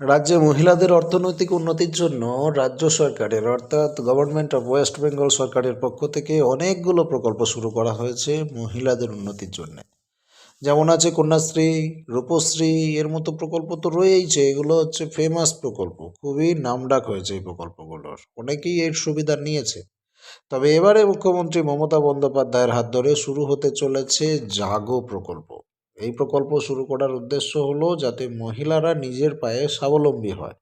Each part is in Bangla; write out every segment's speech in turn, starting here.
রাজ্যে মহিলাদের অর্থনৈতিক উন্নতির জন্য রাজ্য সরকারের, অর্থাৎ গভর্নমেন্ট অফ ওয়েস্ট বেঙ্গল সরকারের পক্ষ থেকে অনেকগুলো প্রকল্প শুরু করা হয়েছে মহিলাদের উন্নতির জন্য। যেমন আছে কন্যাশ্রী, রূপশ্রী, এর মতো প্রকল্প তো রয়েইছে, এগুলো হচ্ছে ফেমাস প্রকল্প, খুবই নামডাক হয়েছে এই প্রকল্পগুলোর, অনেকেই এর সুবিধা নিয়েছে। তবে এবারে মুখ্যমন্ত্রী মমতা বন্দ্যোপাধ্যায়ের হাত ধরে শুরু হতে চলেছে জাগো প্রকল্প। এই প্রকল্প শুরু করার উদ্দেশ্য হলো যাতে মহিলারা নিজের পায়ে স্বাবলম্বী হয়।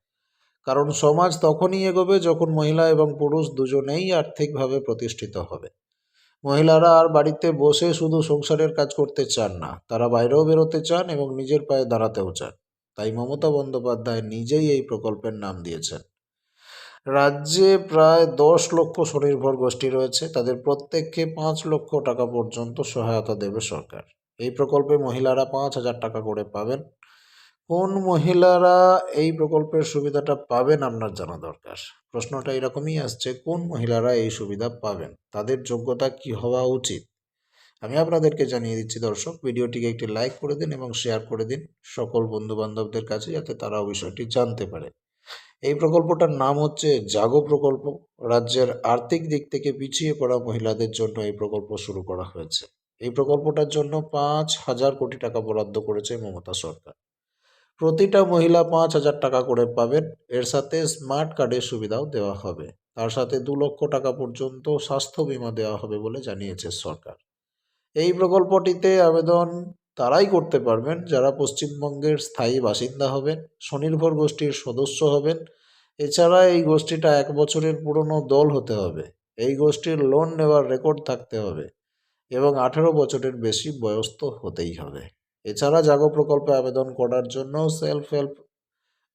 কারণ সমাজ তখনই এগোবে যখন মহিলা এবং পুরুষ দুজনেই আর্থিকভাবে প্রতিষ্ঠিত হবে। মহিলারা আর বাড়িতে বসে শুধু সংসারের কাজ করতে চান না, তারা বাইরেও বেরোতে চান এবং নিজের পায়ে দাঁড়াতেও চান। তাই মমতা বন্দ্যোপাধ্যায় নিজেই এই প্রকল্পের নাম দিয়েছেন। রাজ্যে প্রায় দশ লক্ষ স্বনির্ভর গোষ্ঠী রয়েছে, তাদের প্রত্যেককে পাঁচ লক্ষ টাকা পর্যন্ত সহায়তা দেবে সরকার। এই প্রকল্পে মহিলারা পাঁচ হাজার টাকা করে পাবেন। কোন মহিলারা এই প্রকল্পের সুবিধাটা পাবেন আপনার জানা দরকার। প্রশ্নটা এরকমই আসছে, কোন মহিলারা এই সুবিধা পাবেন? তাদের যোগ্যতা কি হওয়া উচিত? আমি আপনাদেরকে জানিয়ে দিচ্ছি দর্শক, ভিডিওটিকে একটি লাইক করে দিন এবং শেয়ার করে দিন সকল বন্ধু বান্ধবদের কাছে যাতে তারাও বিষয়টি জানতে পারে। এই প্রকল্পটার নাম হচ্ছে জাগো প্রকল্প। রাজ্যের আর্থিক দিক থেকে পিছিয়ে পড়া মহিলাদের জন্য এই প্রকল্প শুরু করা হয়েছে। এই প্রকল্পটার জন্য পাঁচ হাজার কোটি টাকা বরাদ্দ করেছে মমতা সরকার। প্রতিটা মহিলা পাঁচ হাজার টাকা করে পাবেন। এর সাথে স্মার্ট কার্ডের সুবিধাও দেওয়া হবে। তার সাথে দু লক্ষ টাকা পর্যন্ত স্বাস্থ্য বীমা দেওয়া হবে বলে জানিয়েছে সরকার। এই প্রকল্পটিতে আবেদন তারাই করতে পারবেন। যারা পশ্চিমবঙ্গের স্থায়ী বাসিন্দা হবেন, স্বনির্ভর গোষ্ঠীর সদস্য হবেন, এছাড়া এই গোষ্ঠীটা এক বছরের পুরনো দল হতে হবে। এই গোষ্ঠীর লোন নেওয়ার রেকর্ড থাকতে হবে। এবং আঠেরো বছরের বেশি বয়স তো হতেই হবে। এছাড়া জাগো প্রকল্পে আবেদন করার জন্য সেলফ হেল্প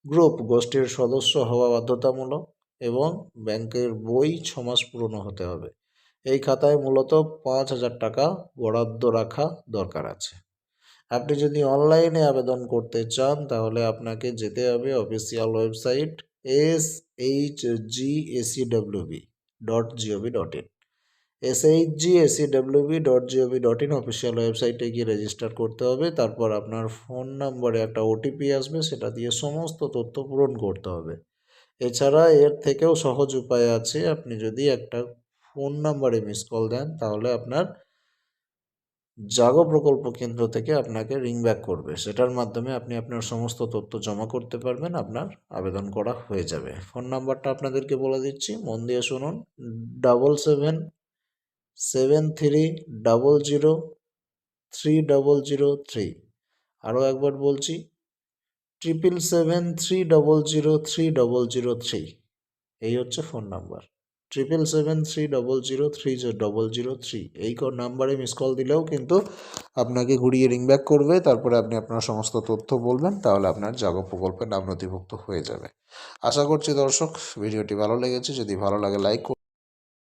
গ্রুপ গোষ্ঠীর সদস্য হওয়া বাধ্যতামূলক এবং ব্যাংকের বই ছ মাস পুরনো হতে হবে। এই খাতায় মূলত পাঁচ হাজার টাকা বরাদ্দ রাখা দরকার আছে। আপনি যদি অনলাইনে আবেদন করতে চান, তাহলে আপনাকে যেতে হবে official website S H G A C W B dot G O V dot in. S H G A C W B dot G O V dot in official ওয়েবসাইটে গিয়ে রেজিস্টার করতে হবে। তারপর আপনার ফোন নম্বরে একটা ওটিপি আসবে, সেটা দিয়ে সমস্ত তথ্য পূরণ করতে হবে। এছাড়া এর থেকেও সহজ উপায় আছে। আপনি যদি একটা ফোন নাম্বারে মিস কল দেন, তাহলে আপনার জাগো প্রকল্প কেন্দ্র থেকে আপনাকে রিং ব্যাক করবে। সেটার মাধ্যমে আপনি আপনার সমস্ত তথ্য জমা করতে পারবেন, আপনার আবেদন করা হয়ে যাবে। ফোন নাম্বারটা আপনাদেরকে বলে দিচ্ছি। মন দিয়ে শুনুন। Double seven seven three double zero three double zero three. আরও একবার বলছি, triple seven three double zero three double zero three. এই হচ্ছে phone number. Triple seven three double zero three double zero three, এই নাম্বারে মিস কল দিলেও কিন্তু আপনাকে ঘুরিয়ে রিং ব্যাক করবে, তারপরে আপনি আপনার সমস্ত তথ্য বলবেন, তাহলে আপনার জাগো প্রকল্পের নাম নথিভুক্ত হয়ে যাবে। আশা করছি দর্শক, ভিডিওটি ভালো লেগেছে, যদি ভালো লাগে লাইক